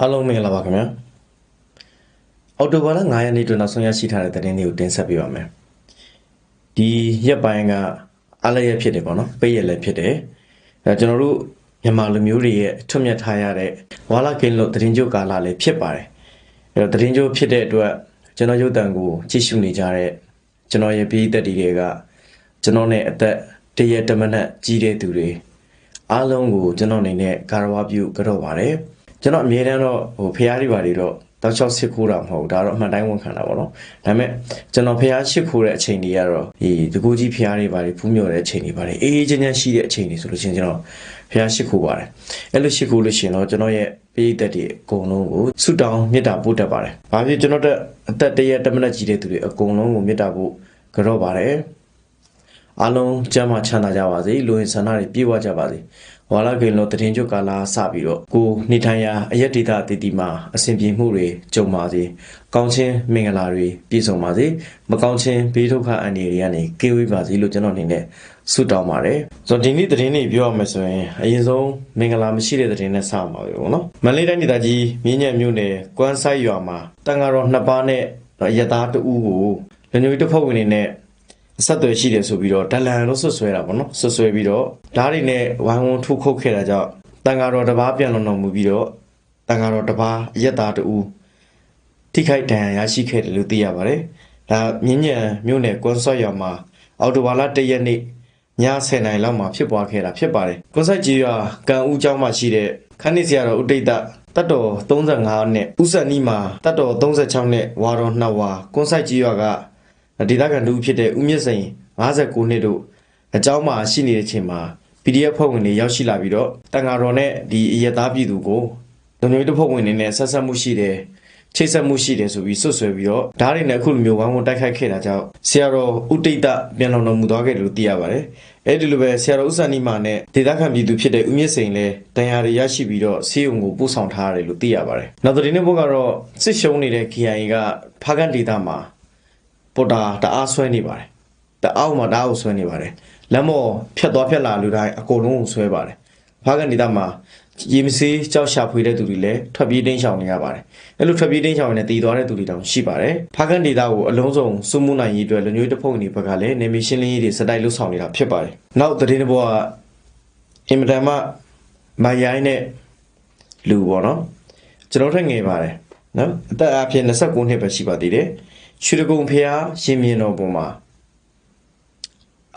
အားလုံးမင်္ဂလာပါခင်ဗျာအော်တိုဘာလ9ရက်နေ့တွင်နောက်ဆုံးရရှိထားတဲ့သတင်းတွေကိုတင်ဆက်ပေးပါမယ်ဒီရက်ပိုင်းကအားလည်းရက်ဖြစ်တယ်ပေါ့နော်ပိတ်ရက်လည်းဖြစ်တယ်အဲကျွန်တော်တို့မြန်မာလူမျိုးတွေရဲ့ထွတ်မြတ်ထားရတဲ့ဝါလာကင်းလို့သတင်းကြိုကာလလည်းဖြစ်ပါတယ်အဲတော့သတင်းကြိုဖြစ်တဲ့အတွက်ကျွန်တော်ရုပ်တံကိုကြည့်ရှုနေကြတဲ့ကျွန်တော်ရဲ့ပြည်သက်တွေကကျွန်တော်နဲ့အသက်တရက်တမနက်ကြီးတဲ့သူတွေအားလုံးကိုကျွန်တော်အနေနဲ့ကာရဝပြုကြော့ပါတယ် ကျွန်တော်အမြဲတမ်းတော့ဟိုဖျားတွေပါတွေတော့တောက်ချောက်စစ်ခိုးတာမဟုတ်ဘူးဒါတော့အမှန်တိုင်းဝန်ခံတာပေါ့နော်ဒါပေမဲ့ကျွန်တော်ဖျားရှစ်ခိုးတဲ့အချိန်တွေကတော့ဒီတကူကြီးဖျားတွေပါတွေဖူးမြော်တဲ့အချိန်တွေပါတယ်အေးအေးချမ်းချမ်းရှိတဲ့အချိန်တွေဆိုလို့ရှိရင်ကျွန်တော်ဖျားရှစ်ခိုးပါတယ်အဲ့လိုရှစ်ခိုးလို့ရှိရင်တော့ကျွန်တော်ရဲ့ပြည်သက်တွေအကုန်လုံးကိုဆုတောင်းမေတ္တာပို့တတ်ပါတယ်ဘာဖြစ်ကျွန်တော်တို့အသက်တရက်တမနက်ကြီးတဲ့သူတွေအကုန်လုံးကိုမေတ္တာပို့ကြော့ပါတယ်အားလုံးကျမ်းမာချမ်းသာကြပါစေလူဝင်ဆန္ဒတွေပြည့်ဝကြပါစေ ဝါလာကိန်လို့တရင်ကျွတ်ကာလာစပြီးတော့ကိုနေထိုင်ရာအရက်ဒေတာတည်တည်မှာအဆင်ပြေမှုတွေကြုံပါစေကောင်းချင်းမင်္ဂလာတွေပြည့်စုံပါစေမကောင်းချင်းဘေးဒုက္ခအန္တရာယ်တွေကနေကင်းဝေးပါစေလို့ကျွန်တော်အနေနဲ့ဆုတောင်းပါတယ်ဆိုတော့ဒီနေ့တရင်တွေပြောရမယ်ဆိုရင်အရင်ဆုံးမင်္ဂလာမရှိတဲ့တရင်နဲ့စမှာပဲပေါ့နော်မန္တလေးတိုင်းဒေသကြီးမြင်းညံမြို့နယ်ကွမ်းဆိုင်ရွာမှာတန်ဃာတော်နှစ်ပါးနဲ့ရသားတဦးကိုလူမျိုးတစ်ဖက်ဝင်နေနဲ့ အဆက်အသွယ်ရှိတယ်ဆိုပြီးတော့ဒလန်လို့ဆွဆွဲတာပေါ့နော်ဆွဆွဲပြီးတော့ဓာတ်တွေနဲ့ဝိုင်းဝန်းထုတ်ခုတ်ခဲ့တာကြောင့်တန်ဃာတော်တစ်ပါးပြန်လုံတော်မူပြီးတော့တန်ဃာတော်တစ်ပါးရက်သားတူထိခိုက်ဒဏ်ရာရရှိခဲ့တယ်လို့သိရပါတယ်။ဒါမြင်းညံမြို့နယ်ကွန်ဆော့ရွာမှာအော်တိုဘာလ၁ရက်နေ့ည10:00နာရီလောက်မှာဖြစ်ပွားခဲ့တာဖြစ်ပါတယ်။ကွန်ဆော့ကြီးရွာကံဦးကျောင်းမှာရှိတဲ့ခန်းနေဆရာတော်ဥဒိတ်တတတ်တော်35နဲ့ဥဆက်နီးမှာတတ်တော်36နဲ့ဝါတော်2ဝါကွန်ဆော့ကြီးရွာက ဒေသခံတူဖြစ်တဲ့ဦးမြင့်စိန်59နှစ်တို့အကြောင်းမှာရှိနေတဲ့အချိန်မှာ PDF ဖွဲ့ဝင်တွေရောက်ရှိလာပြီးတော့တန်ဃာတော်နဲ့ဒီအရသားပြည်သူကိုလူမျိုးတစ်ဖွဲ့ဝင်တွေနဲ့ဆက်ဆက်မှုရှိတယ်ချိတ်ဆက်မှုရှိတယ်ဆိုပြီးဆွတ်ဆွဲပြီးတော့ဓာတ်တွေနဲ့အခုလိုမျိုးဝိုင်းဝန်းတိုက်ခိုက်ခဲ့တာကြောင့်ဆရာတော်ဥတိတပြန်လောင်တော်မူသွားခဲ့တယ်လို့သိရပါတယ်။အဲဒီလိုပဲဆရာတော်ဥစ္စာနိမာနဲ့ဒေသခံပြည်သူဖြစ်တဲ့ဦးမြင့်စိန်လည်းတရားတွေရရှိပြီးတော့ဆေးရုံကိုပို့ဆောင်ထားရတယ်လို့သိရပါတယ်။နောက်တစ်နေ့ဘုတ်ကတော့စစ်ရှုံးနေတဲ့ KIA ကဖားကန်ဒေသမှာ ပေါ်တာတအားဆွဲနေပါတယ်။တအားမှာတအားကိုဆွဲနေပါတယ်။လမ်းပေါ်ဖြတ်သွားဖြတ်လာလူတိုင်းအကုန်လုံးကိုဆွဲပါတယ်။ဖားကန်ဒေသမှာရေမစေးကြောက်ရှာဖွေတဲ့သူတွေလည်းထွက်ပြေးတင်းရှောင်နေရပါတယ်။အဲ့လိုထွက်ပြေးတင်းရှောင်နေတဲ့တည်သွားတဲ့သူတွေတောင်ရှိပါတယ်။ဖားကန်ဒေသကိုအလုံးစုံစုမှုနိုင်ရေးအတွက်လူမျိုးတစ်ဖုံတွေဘက်ကလည်းနေမီရှင်းလင်းရေးတွေစတိုက်လှုပ်ဆောင်နေတာဖြစ်ပါတယ်။နောက်သတင်းတစ်ပုဒ်ကအင်မတန်မှမရိုင်းတဲ့လူပေါ့နော်။ကျွန်တော်ထက်ငယ်ပါတယ်နော်။အသက်အပြင်29နှစ်ပဲရှိပါသေးတယ်။ ရွှေတကုံဖျားရင်မြင်တော်ပုံမှာ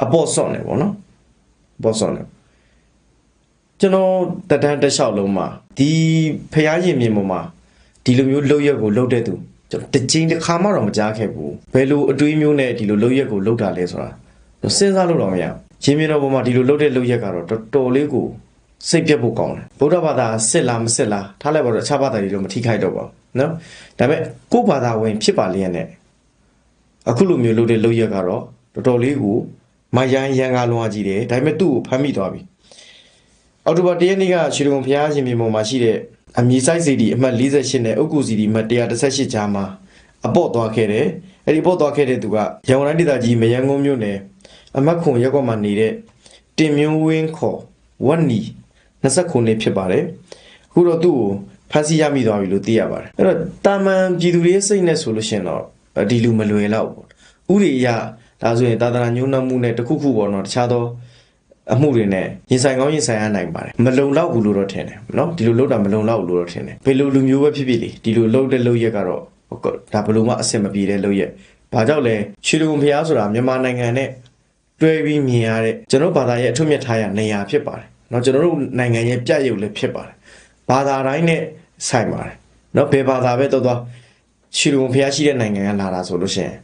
အပေါ်ဆော့နေပေါ့နော်။ပေါ်ဆော့နေကျွန်တော်တဒန်းတစ်လျှောက်လုံးမှာဒီဖျားရင်မြင်ပေါ်မှာဒီလိုမျိုးလှုပ်ရက်ကိုလှုပ်တဲ့သူကျွန်တော်တစ်ချိန်တစ်ခါမှတော့မကြားခဲ့ဘူးဘယ်လိုအတွေးမျိုးနဲ့ဒီလိုလှုပ်ရက်ကိုလှုပ်တာလဲဆိုတာစဉ်းစားလို့တော့မရရင်မြင်တော်ပေါ်မှာဒီလိုလှုပ်တဲ့လှုပ်ရက်ကတော့တော်တော်လေးကိုစိတ်ပြတ်ဖို့ကောင်းတယ်ဗုဒ္ဓဘာသာစစ်လားမစစ်လားထားလိုက်ပါတော့အခြားဘာသာတွေတော့မထိခိုက်တော့ပါဘူးနော်ဒါပေမဲ့ကိုယ့်ဘာသာဝင်ဖြစ်ပါလျက်နဲ့ အခုလိုမျိုးလှုပ်တဲ့လှုပ်ရက်ကတော့တော်တော်လေးကိုမယန်ရန်ကားလွန်အားကြီးတယ်ဒါပေမဲ့သူ့ကိုဖမ်းမိသွားပြီအော်တိုဘာတရက်နေ့ကရွှေတုံဖျားရှင်မြေပေါ်မှာရှိတဲ့အမီဆိုင်စီဒီအမှတ်48နဲ့အုတ်ကူစီဒီအမှတ်118ကြားမှာအပေါ့သွားခဲ့တယ်အဲ့ဒီအပေါ့သွားခဲ့တဲ့သူကရန်ကုန်တိုင်းဒေသကြီးမယန်းကုန်းမြို့နယ်အမတ်ခွန်ရက်ကွက်မှာနေတဲ့တင်မျိုးဝင်းခေါ်ဝတ်နီ29နှစ်ဖြစ်ပါတယ်အခုတော့သူ့ကိုဖမ်းဆီးရမိသွားပြီလို့သိရပါတယ်အဲ့တော့တာမန်ပြည်သူတွေရဲ့စိတ်နဲ့ဆိုလို့ရှိရင်တော့ ဒီလူမလွယ်တော့ဘူးဥရိယဒါဆိုရင်သာသနာညှိုးနှံမှုနဲ့တခုခုပေါ့နော်တခြားသောအမှုတွေနဲ့ရင်ဆိုင်ကောင်းရင်ဆိုင်ရနိုင်ပါတယ်မလုံလောက်ဘူးလို့တော့ထင်တယ်နော်ဒီလိုလုပ်တာမလုံလောက်ဘူးလို့တော့ထင်တယ်ဘယ်လိုလူမျိုးပဲဖြစ်ဖြစ်လေဒီလိုလုပ်တဲ့လုပ်ရက်ကတော့ဒါဘယ်လိုမှအဆင်မပြေတဲ့လုပ်ရက်ဘာကြောင့်လဲရွှေတုံဖျားဆိုတာမြန်မာနိုင်ငံနဲ့တွဲပြီးမြင်ရတဲ့ကျွန်တော်ဘာသာရဲ့အထွတ်မြတ်ထားရနေရာဖြစ်ပါတယ်နော်ကျွန်တော်တို့နိုင်ငံရဲ့ပြရုပ်လည်းဖြစ်ပါတယ်ဘာသာတိုင်းနဲ့ဆိုင်ပါတယ်နော်ဘယ်ဘာသာပဲတော့တော့ ရွှေတုံဖျားရှိတဲ့နိုင်ငံကလာတာဆိုလို့ရှိရင်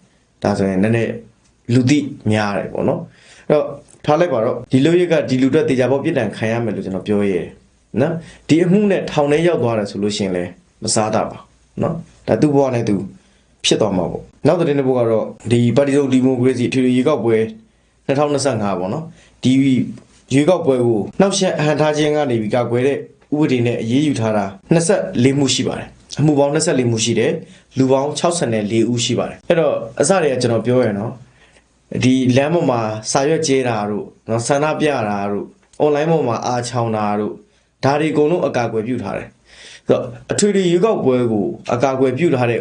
ဒါဆိုရင်နည်းနည်းလူသိများတယ်ပေါ့နော်အဲ့တော့ထားလိုက်ပါတော့ဒီလူရက်ကဒီလူတွေတေချာပေါ်ပြစ်ဒဏ်ခံရမယ်လို့ကျွန်တော်ပြောရဲနော်ဒီအမှုနဲ့ထောင်ထဲရောက်သွားတယ်ဆိုလို့ရှိရင်လည်းမစားတာပါနော်ဒါသူ့ဘဝနဲ့သူဖြစ်သွားမှာပေါ့နောက်တဲ့တစ်ပုဒ်ကတော့ဒီပါတီစုံဒီမိုကရေစီထွေထွေရေကောက်ပွဲ2025ပေါ့နော်ဒီရေကောက်ပွဲကိုနှောက်ယှက်အဟန်ထားခြင်းကနေပြီးကကွယ်တဲ့ဥပဒေနဲ့အရေးယူထားတာ24မှုရှိပါတယ် အမှုပေါင်း24မှုရှိတယ်လူပေါင်း64ဦးရှိပါတယ်အဲ့တော့အစတည်းကကျွန်တော်ပြောရနော်ဒီလမ်းပေါ်မှာစာရွက်ကျဲတာတို့နော်ဆန္ဒပြတာတို့ online ပေါ်မှာအားချောင်းတာတို့ဒါတွေအကုန်လုံးအကာအကွယ်ပြုထားတယ်ဆိုတော့အထွေထွေရွေးကောက်ပွဲကိုအကာအကွယ်ပြုထားတဲ့